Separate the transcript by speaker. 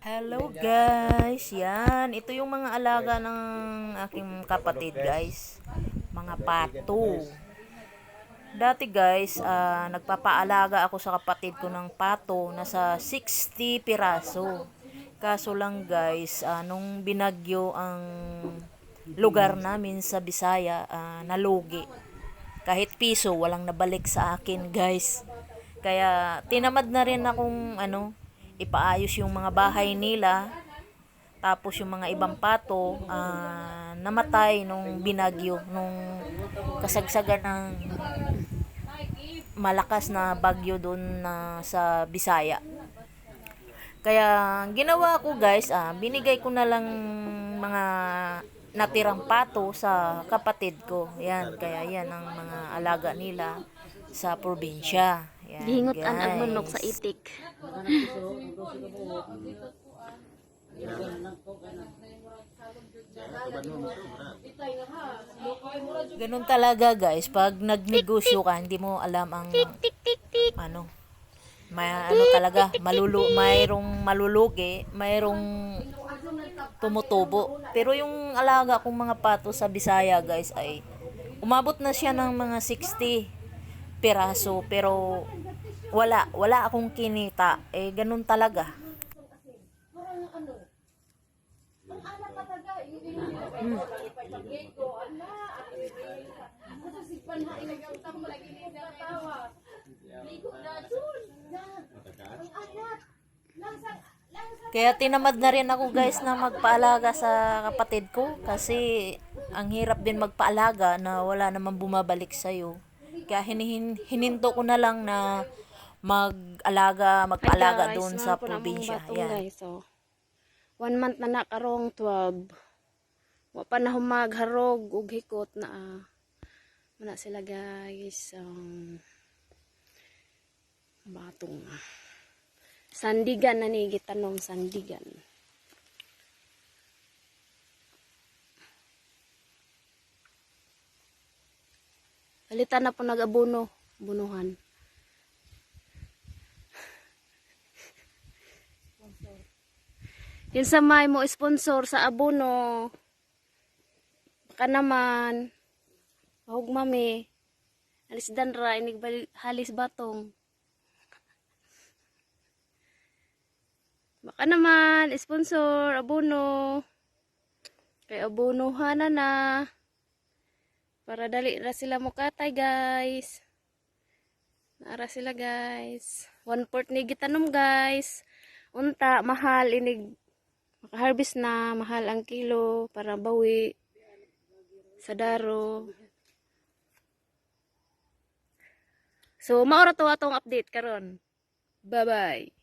Speaker 1: Hello guys, yan. Ito yung mga alaga ng aking kapatid guys. Mga pato. Dati guys, ah, nagpapaalaga ako sa kapatid ko ng pato. Nasa 60 piraso. Kaso lang guys, ah, nung binagyo ang lugar namin sa Bisaya, ah, nalugi. Kahit piso, walang nabalik sa akin guys. Kaya tinamad na rin akong ano, ipaayos yung mga bahay nila. Tapos yung mga ibang pato, ah, namatay nung binagyo, nung kasagsagan ng malakas na bagyo doon na sa Bisaya. Kaya ginawa ko guys, ah, binigay ko na lang mga natirang pato sa kapatid ko. Yan, kaya yan ang mga alaga nila sa probinsya. Yan,
Speaker 2: Gihingot an ang manok sa itik.
Speaker 1: Ganun talaga guys, pag nagnegosyo ka, hindi mo alam ang ano, may ano talaga, malulu mayroong malulugi, mayroong tumutubo. Pero yung alaga kong mga pato sa Bisaya guys ay umabot na siya ng mga 60 piraso. Pero wala, wala akong kinita. Eh ganun talaga. Kaya tinamad na rin ako guys na magpaalaga sa kapatid ko kasi ang hirap din magpaalaga na wala namang bumabalik sa'yo. Kaya hinihin, hininto ko na lang na mag-alaga, magpaalaga doon sa probinsya. Yan.
Speaker 2: Guys, oh. One month na na karong 12. Wa pa na humagharog ug hikot na ah. Mana sila guys. Um, batong. Sandigan na ni gitanong sandigan. Palitan na po nag-abono. Bunuhan. Yun sa may mo sponsor sa abono. Baka naman. Mahog mami. Alis danra, inig halis batong. Baka naman, sponsor, abono. Kay abonohan na na. Para dali ra sila mo katay, guys. Naara sila, guys. One port ni gitanom, guys. Unta, mahal, inig makaharvest na, mahal ang kilo para bawi sa daro. So, maura to atong update karon. Bye-bye.